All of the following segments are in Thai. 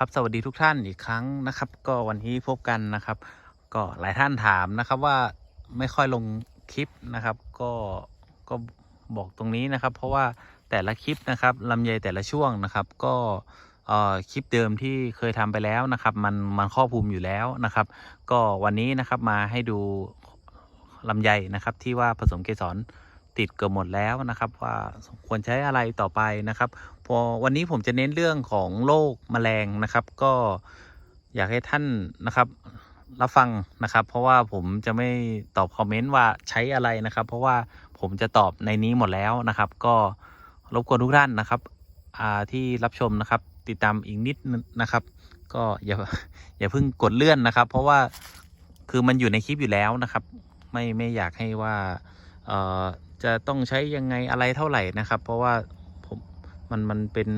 ครับสวัสดีทุกท่านอีกครั้งนะครับ ก็วันนี้พบกันนะครับ ก็หลายท่านถามนะครับว่าไม่ค่อยลงคลิปนะครับ ก็ก็บอกตรงนี้นะครับ เพราะว่าแต่ละคลิปนะครับลำไยแต่ละช่วงนะครับ ก็เอ่อคลิปเดิมที่เคยทำไปแล้วนะครับ มันมันครอบคลุมอยู่แล้วนะครับ ก็วันนี้นะครับมาให้ดูลำไยนะครับที่ว่าผสมเกสร ติดเกือบหมดแล้วนะครับ ว่าควรใช้อะไรต่อไปนะครับ พอวันนี้ผมจะเน้นเรื่องของโรคแมลงนะครับ ก็อยากให้ท่านนะครับรับฟังนะครับ เพราะว่าผมจะไม่ตอบคอมเมนต์ว่าใช้อะไรนะครับ เพราะว่าผมจะตอบในนี้หมดแล้วนะครับ ก็รบกวนทุกท่านนะครับที่รับชมนะครับ ติดตามอีกนิดนึงนะครับ ก็อย่าอย่าเพิ่งกดเลื่อนนะครับ เพราะว่าคือมันอยู่ในคลิปอยู่แล้วนะครับ ไม่ไม่อยากให้ว่าเอ่อ จะต้องใช้ยังไงอะไรเท่าไหร่นะครับ เพราะว่าผมมันมันเป็น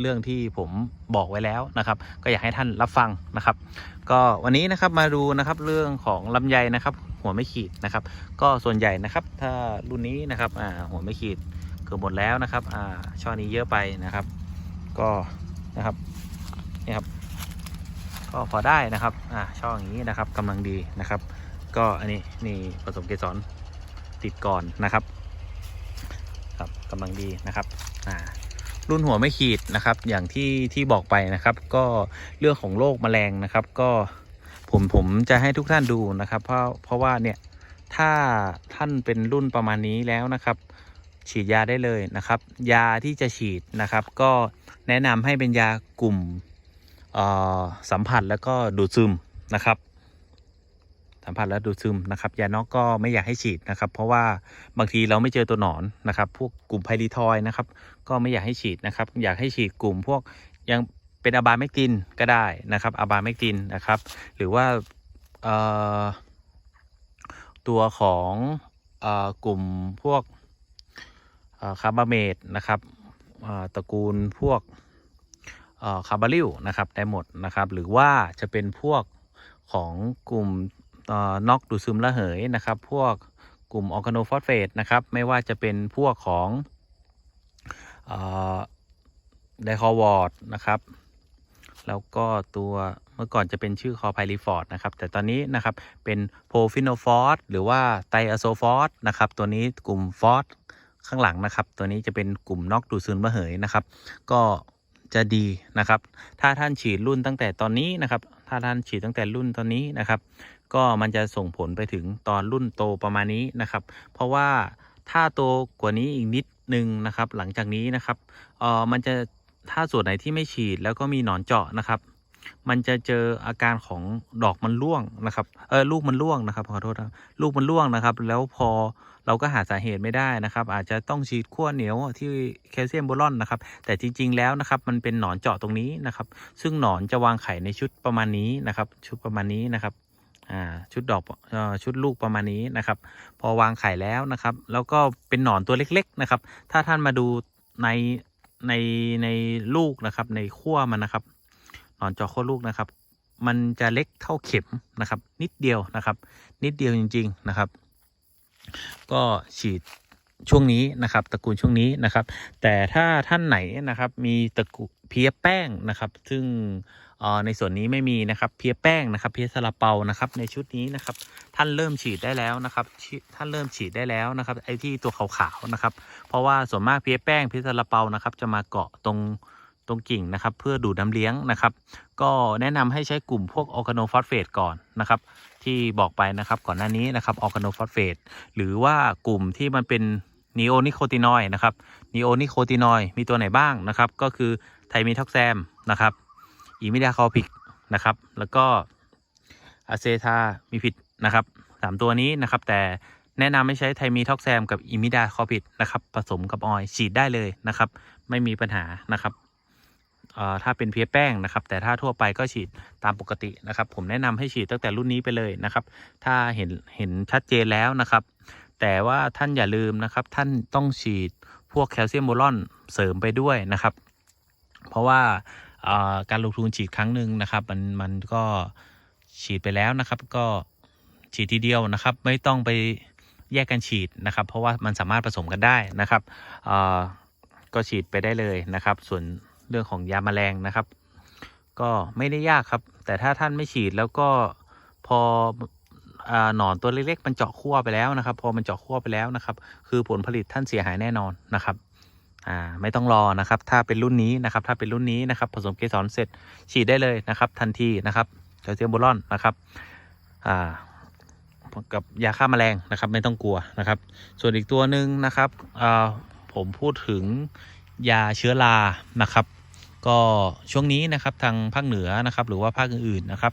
เรื่องที่ผมบอกไว้แล้วนะครับ ก็อยากให้ท่านรับฟังนะครับ ก็วันนี้นะครับมาดูนะครับเรื่องของลำไยนะครับ หัวไม่ขีดนะครับ ก็ส่วนใหญ่นะครับ ถ้ารุ่นนี้นะครับอ่าหัวไม่ขีดเกือบหมดแล้วนะครับอ่าช่อนี้เยอะไปนะครับ ก็นะครับนี่ครับ ก็พอได้นะครับอ่าช่ออย่างนี้นะครับกำลังดีนะครับ ก็อันนี้นี่ผสมเกสร ติดก่อนนะครับครับกำลังดีนะครับอ่ารุ่นหัวไม่ขีดนะครับ อย่างที่ที่บอกไปนะครับ ก็เรื่องของโรคแมลงนะครับ ก็ผมผมจะให้ทุกท่านดูนะครับ เพราะเพราะว่าเนี่ยถ้าท่านเป็นรุ่นประมาณนี้แล้วนะครับ ฉีดยาได้เลยนะครับ ยาที่จะฉีดนะครับ ก็แนะนำให้เป็นยากลุ่มสัมผัสแล้วก็ดูดซึมนะครับ มผัสและดูดซึมนะครับยานอกก็ไม่อยากให้ฉีดนะครับ เพราะว่าบางทีเราไม่เจอตัวหนอนนะครับ พวกกลุ่มไพรีทอยนะครับ ก็ไม่อยากให้ฉีดนะครับ อยากให้ฉีดกลุ่มพวกยังเป็นอะบาเมกตินก็ได้นะครับอะบาเมกตินนะครับ หรือว่าตัวของอกลุ่มพวกคาร์บาเมดนะครับตระกูลพวกคาร์บาริลนะครับได้หมดนะครับ หรือว่าจะเป็นพวกของกลุ่ม น็อกดูดซึมระเหยนะครับ พวกกลุ่มออร์แกโนฟอสเฟตนะครับ ไม่ว่าจะเป็นพวกของไดคอวอร์ดนะครับ แล้วก็ตัวเมื่อก่อนจะเป็นชื่อคอไพลิฟอร์ดนะครับ แต่ตอนนี้นะครับเป็นโพฟิโนฟอสหรือว่าไตอะโซฟอสนะครับ ตัวนี้กลุ่มฟอสข้างหลังนะครับ ตัวนี้จะเป็นกลุ่มนอกดูดซึมระเหยนะครับ ก็จะดีนะครับ ถ้าท่านฉีดรุ่นตั้งแต่ตอนนี้นะครับ ถ้าท่านฉีดตั้งแต่รุ่นตอนนี้นะครับ ก็มันจะส่งผลไปถึงตอนรุ่นโตประมาณนี้นะครับ เพราะว่าถ้าโตกว่านี้อีกนิดนึงนะครับ หลังจากนี้นะครับเออมันจะถ้าส่วนไหนที่ไม่ฉีดแล้วก็มีหนอนเจาะนะครับ มันจะเจออาการของดอกมันร่วงนะครับเออลูกมันร่วงนะครับขอโทษนะลูกมันร่วงนะครับ แล้วพอเราก็หาสาเหตุไม่ได้นะครับ อาจจะต้องฉีดขั้วเหนียวที่แคลเซียมโบรอนนะครับ แต่จริง ๆ แล้วนะครับ มันเป็นหนอนเจาะตรงนี้นะครับ ซึ่งหนอนจะวางไข่ในชุดประมาณนี้นะครับ ชุดประมาณนี้นะครับ ชุดดอกชุดลูกประมาณนี้นะครับ พอวางไข่แล้วนะครับ แล้วก็เป็นหนอนตัวเล็ก ๆนะครับ ถ้าท่านมาดูในในในลูกนะครับ ในขั้วมันนะครับหนอนเจาะขั้วลูกนะครับ มันจะเล็กเท่าเข็มนะครับ นิดเดียวนะครับ นิดเดียวจริง ๆนะครับ ก็ฉีดช่วงนี้นะครับตระกูลช่วงนี้นะครับ แต่ถ้าท่านไหนนะครับมีตระกูลเพี้ยแป้งนะครับ ซึ่ง ในส่วนนี้ไม่มีนะครับเพี้ยแป้งนะครับเพี้ยซาลาเปานะครับในชุดนี้นะครับท่านเริ่มฉีดได้แล้วนะครับท่านเริ่มฉีดได้แล้วนะครับไอที่ตัวขาวๆนะครับเพราะว่าส่วนมากเพี้ยแป้งเพี้ยซาลาเปานะครับจะมาเกาะตรงตรงกิ่งนะครับเพื่อดูดน้ำเลี้ยงนะครับก็แนะนำให้ใช้กลุ่มพวกออร์แกโนฟอสเฟตก่อนนะครับที่บอกไปนะครับก่อนหน้านี้นะครับออร์แกโนฟอสเฟตหรือว่ากลุ่มที่มันเป็นนีโอนิโคตินอยนะครับนีโอนิโคตินอยมีตัวไหนบ้างนะครับก็คือไทมีท็อกแซมนะครับ อีมิดาคอพิกนะครับ แล้วก็อะเซทามีผิดนะครับสามตัวนี้นะครับ แต่แนะนำให้ใช้ไทมีท็อกแซมกับอิมิดาคอพิดนะครับ ผสมกับออยฉีดได้เลยนะครับ ไม่มีปัญหานะครับเอ่อถ้าเป็นเพียแป้งนะครับ แต่ถ้าทั่วไปก็ฉีดตามปกตินะครับ ผมแนะนำให้ฉีดตั้งแต่รุ่นนี้ไปเลยนะครับ ถ้าเห็นเห็นชัดเจนแล้วนะครับ แต่ว่าท่านอย่าลืมนะครับ ท่านต้องฉีดพวกแคลเซียมโบรอนเสริมไปด้วยนะครับ เพราะว่า การลงทุนฉีดครั้งหนึ่งนะครับมันมันก็ฉีดไปแล้วนะครับ ก็ฉีดทีเดียวนะครับ ไม่ต้องไปแยกกันฉีดนะครับ เพราะว่ามันสามารถผสมกันได้นะครับก็ฉีดไปได้เลยนะครับ ส่วนเรื่องของยาแมลงนะครับ ก็ไม่ได้ยากครับ แต่ถ้าท่านไม่ฉีดแล้วก็พออหนอนตัวเล็กๆ มันเจาะขั้วไปแล้วนะครับ พอมันเจาะขั้วไปแล้วนะครับ คือผลผลิตท่านเสียหายแน่นอนนะครับ อ่าไม่ต้องรอนะครับ ถ้าเป็นรุ่นนี้นะครับ ถ้าเป็นรุ่นนี้นะครับ ผสมเกสรเสร็จฉีดได้เลยนะครับ ทันทีนะครับแคลเซียมโบรอนนะครับอ่ากับยาฆ่าแมลงนะครับ ไม่ต้องกลัวนะครับ ส่วนอีกตัวหนึ่งนะครับอ่าผมพูดถึงยาเชื้อรานะครับ ก็ช่วงนี้นะครับทางภาคเหนือนะครับ หรือว่าภาคอื่นๆนะครับ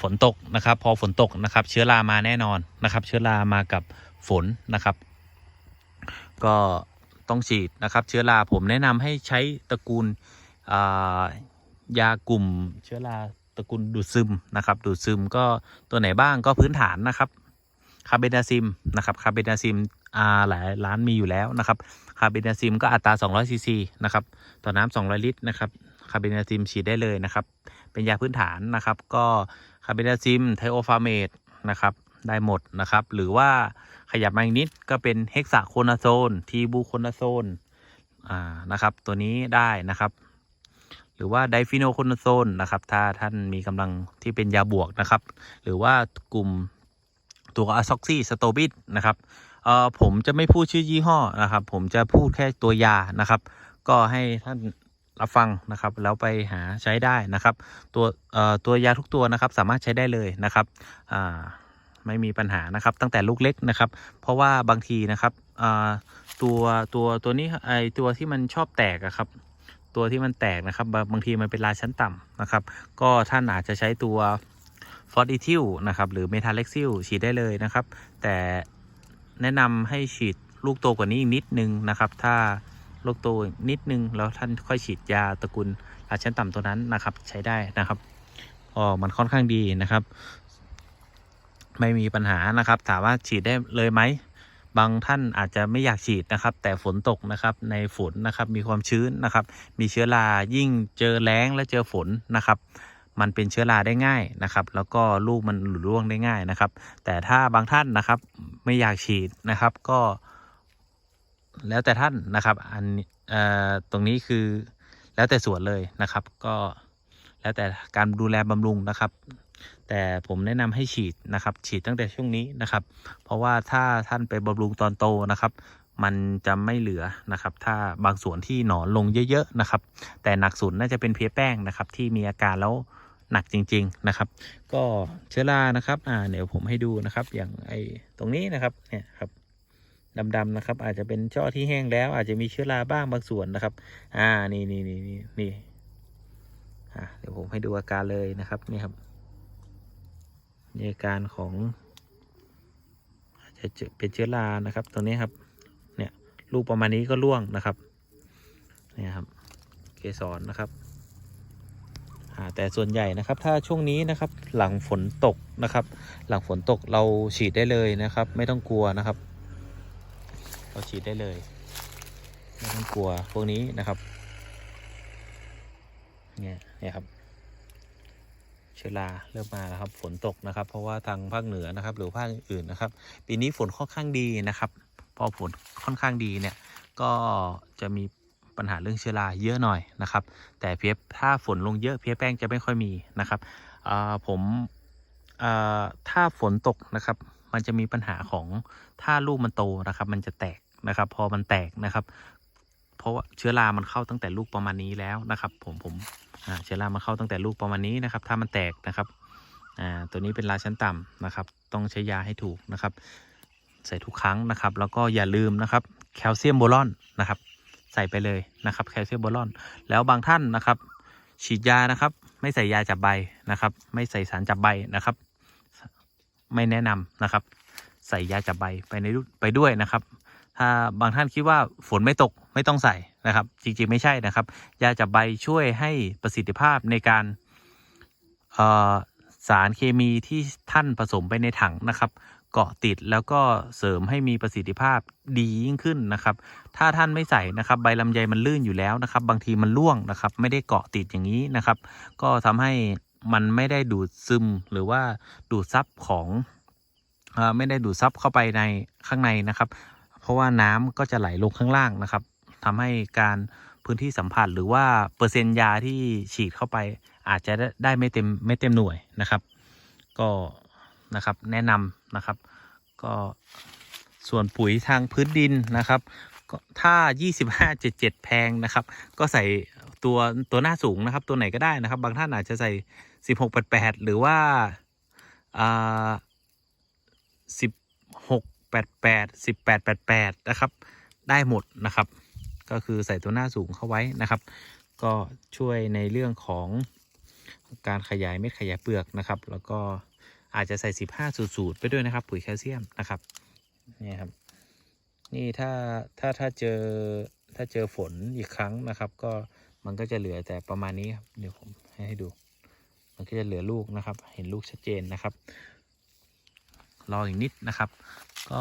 ฝนตกนะครับ พอฝนตกนะครับ เชื้อรามาแน่นอนนะครับ เชื้อรามากับฝนนะครับ ก็ ต้องฉีดนะครับ เชื้อราผมแนะนำให้ใช้ตระกูลยากลุ่มเชื้อราตระกูลดูดซึมนะครับ ดูดซึมก็ตัวไหนบ้างก็พื้นฐานนะครับคาเบนาซิมนะครับคาเบนาซิมหลายร้านมีอยู่แล้วนะครับคาเบนาซิมก็อัตรา 200ซีซีนะครับต่อน้ำ200 ลิตรนะครับคาเบนาซิมฉีดได้เลยนะครับ เป็นยาพื้นฐานนะครับ ก็คาเบนาซิมไทโอฟาเมตนะครับ ได้หมดนะครับ หรือว่าขยับมาอีกนิดก็เป็นเฮกซาโคนาโซนทีบูโคนาโซนอ่านะครับ ตัวนี้ได้นะครับ หรือว่าไดฟิโนโคนาโซนนะครับ ถ้าท่านมีกำลังที่เป็นยาบวกนะครับ หรือว่ากลุ่มตัวอะซ็อกซี่สโตบิดนะครับเอ่อผมจะไม่พูดชื่อยี่ห้อนะครับ ผมจะพูดแค่ตัวยานะครับ ก็ให้ท่านรับฟังนะครับ แล้วไปหาใช้ได้นะครับ ตัวเอ่อตัวยาทุกตัวนะครับ สามารถใช้ได้เลยนะครับอ่า ไม่มีปัญหานะครับ ตั้งแต่ลูกเล็กนะครับ เพราะว่าบางทีนะครับตัวตัวตัวนี้ไอตัวที่มันชอบแตกอะครับ ตัวที่มันแตกนะครับ บางทีมันเป็นลายชั้นต่ำนะครับ ก็ท่านอาจจะใช้ตัวฟอสอิทิลนะครับหรือเมทาเล็กซิลฉีดได้เลยนะครับ แต่แนะนำให้ฉีดลูกโตกว่านี้อีกนิดนึงนะครับ ถ้าลูกโตนิดนึงแล้วท่านค่อยฉีดยาตระกูลลาชั้นต่ำตัวนั้นนะครับ ใช้ได้นะครับอ๋อมันค่อนข้างดีนะครับ ไม่มีปัญหานะครับ ถามว่าฉีดได้เลยไหม บางท่านอาจจะไม่อยากฉีดนะครับ แต่ฝนตกนะครับในฝนนะครับมีความชื้นนะครับ มีเชื้อรายิ่งเจอแล้งและเจอฝนนะครับมันเป็นเชื้อราได้ง่ายนะครับ แล้วก็ลูกมันหลุดร่วงได้ง่ายนะครับ แต่ถ้าบางท่านนะครับไม่อยากฉีดนะครับก็ แล้วแต่ท่านนะครับ อันเอ่อตรงนี้คือแล้วแต่ส่วนเลยนะครับ ก็แล้วแต่การดูแลบำรุงนะครับ แต่ผมแนะนำให้ฉีดนะครับ ฉีดตั้งแต่ช่วงนี้นะครับ เพราะว่าถ้าท่านไปบำรุงตอนโตนะครับ มันจะไม่เหลือนะครับ ถ้าบางส่วนที่หนอนลงเยอะๆนะครับ แต่หนักสุดน่าจะเป็นเพี้ยแป้งนะครับ ที่มีอาการแล้วหนักจริง ๆนะครับ ก็เชื้อรานะครับอ่าเดี๋ยวผมให้ดูนะครับ อย่างไอตรงนี้นะครับเนี่ยครับดำๆนะครับ อาจจะเป็นช่อที่แห้งแล้ว อาจจะมีเชื้อราบ้างบางส่วนนะครับ อ่านี่นี่นี่นี่นี่อ่าเดี๋ยวผมให้ดูอาการเลยนะครับนี่ครับ มีอาการของอาจจะเป็นเชื้อรานะครับ ตรงนี้ครับ เนี่ยลูกประมาณนี้ก็ร่วงนะครับเนี่ยครับเกสรนะครับแต่ส่วนใหญ่นะครับถ้าช่วงนี้นะครับหลังฝนตกนะครับ หลังฝนตกเราฉีดได้เลยนะครับ ไม่ต้องกลัวนะครับ เราฉีดได้เลยไม่ต้องกลัวพวกนี้นะครับเนี่ยเนี่ยครับ เชื้อราเริ่มมาแล้วครับ ฝนตกนะครับ เพราะว่าทางภาคเหนือนะครับ หรือภาคอื่นนะครับ ปีนี้ฝนค่อนข้างดีนะครับพอฝนค่อนข้างดีเนี่ยก็จะมีปัญหาเรื่องเชื้อราเยอะหน่อยนะครับ แต่เพียถ้าฝนลงเยอะเพียแป้งจะไม่ค่อยมีนะครับอ่าผมอ่าถ้าฝนตกนะครับ มันจะมีปัญหาของถ้าลูกมันโตนะครับ มันจะแตกนะครับ พอมันแตกนะครับ เพราะว่าเชื้อรามันเข้าตั้งแต่ลูกประมาณนี้แล้วนะครับ ผมผม เชื้อรามาเข้าตั้งแต่ลูกประมาณนี้นะครับ ถ้ามันแตกนะครับตัวนี้เป็นราชั้นต่ำนะครับ ต้องใช้ยาให้ถูกนะครับ ใส่ทุกครั้งนะครับ แล้วก็อย่าลืมนะครับ แคลเซียมโบรอนนะครับ ใส่ไปเลยนะครับ แคลเซียมโบรอน แล้วบางท่านนะครับ ฉีดยานะครับ ไม่ใส่ยาจับใบนะครับ ไม่ใส่สารจับใบนะครับ ไม่แนะนำนะครับ ใส่ยาจับใบไปในรูไปด้วยนะครับ ถ้าบางท่านคิดว่าฝนไม่ตกไม่ต้องใส่ นะครับ จริงๆ ไม่ใช่นะครับ ยาจับใบช่วยให้ประสิทธิภาพในการสารเคมีที่ท่านผสมไปในถังนะครับ เกาะติดแล้วก็เสริมให้มีประสิทธิภาพดียิ่งขึ้นนะครับ ถ้าท่านไม่ใส่นะครับใบลำไยมันลื่นอยู่แล้วนะครับ บางทีมันร่วงนะครับ ไม่ได้เกาะติดอย่างนี้นะครับ ก็ทำให้มันไม่ได้ดูดซึมหรือว่าดูดซับของอไม่ได้ดูดซับเข้าไปในข้างในนะครับ เพราะว่าน้ำก็จะไหลลงข้างล่างนะครับ ทำให้การพื้นที่สัมผัสหรือว่าเปอร์เซ็นต์ยาที่ฉีดเข้าไป อาจจะได้ไม่เต็มไม่เต็มหน่วยนะครับ ก็นะครับแนะนำนะครับ ก็ส่วนปุ๋ยทางพื้นดินนะครับก็ถ้า 2577 แพงนะครับ ก็ใส่ตัวตัวหน้าสูงนะครับ ตัวไหนก็ได้นะครับ บางท่านอาจจะใส่ 1688 หรือว่าอ่า1688 1888 นะครับ ได้หมดนะครับ ก็คือใส่ตัวหน้าสูงเข้าไว้นะครับ ก็ช่วยในเรื่องของการขยายเม็ดขยายเปลือกนะครับ แล้วก็อาจจะใส่ 15สูตรไปด้วยนะครับ ปุ๋ยแคลเซียมนะครับนี่ครับ นี่ถ้าถ้าถ้าเจอถ้าเจอฝนอีกครั้งนะครับ ก็มันก็จะเหลือแต่ประมาณนี้ครับเดี๋ยวผมให้ให้ดู มันก็จะเหลือลูกนะครับ เห็นลูกชัดเจนนะครับ รออีกนิดนะครับ ก็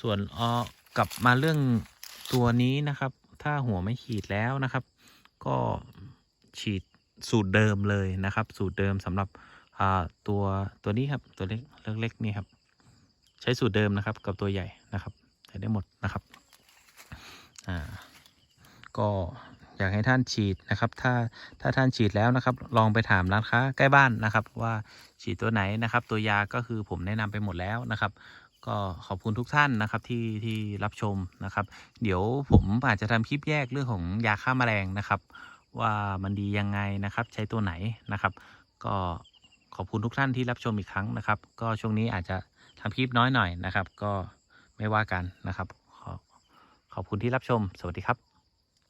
ส่วนออกลับมาเรื่องตัวนี้นะครับ ถ้าหัวไม่ขีดแล้วนะครับ ก็ฉีดสูตรเดิมเลยนะครับ สูตรเดิมสำหรับตัวตัวนี้ครับตัวเล็กเล็กๆนี่ครับ ใช้สูตรเดิมนะครับกับตัวใหญ่นะครับใช้ได้หมดนะครับอ่าก็อยากให้ท่านฉีดนะครับ ถ้าถ้าท่านฉีดแล้วนะครับ ลองไปถามร้านค้าใกล้บ้านนะครับ ว่าฉีดตัวไหนนะครับ ตัวยาก็คือผมแนะนำไปหมดแล้วนะครับ ก็ขอบคุณทุกท่านนะครับที่ที่รับชมนะครับ เดี๋ยวผมอาจจะทำคลิปแยกเรื่องของยาฆ่าแมลงนะครับ ว่ามันดียังไงนะครับ ใช้ตัวไหนนะครับ ก็ขอบคุณทุกท่านที่รับชมอีกครั้งนะครับ ก็ช่วงนี้อาจจะทำคลิปน้อยหน่อยนะครับ ก็ไม่ว่ากันนะครับขอขอบคุณที่รับชม สวัสดีครับ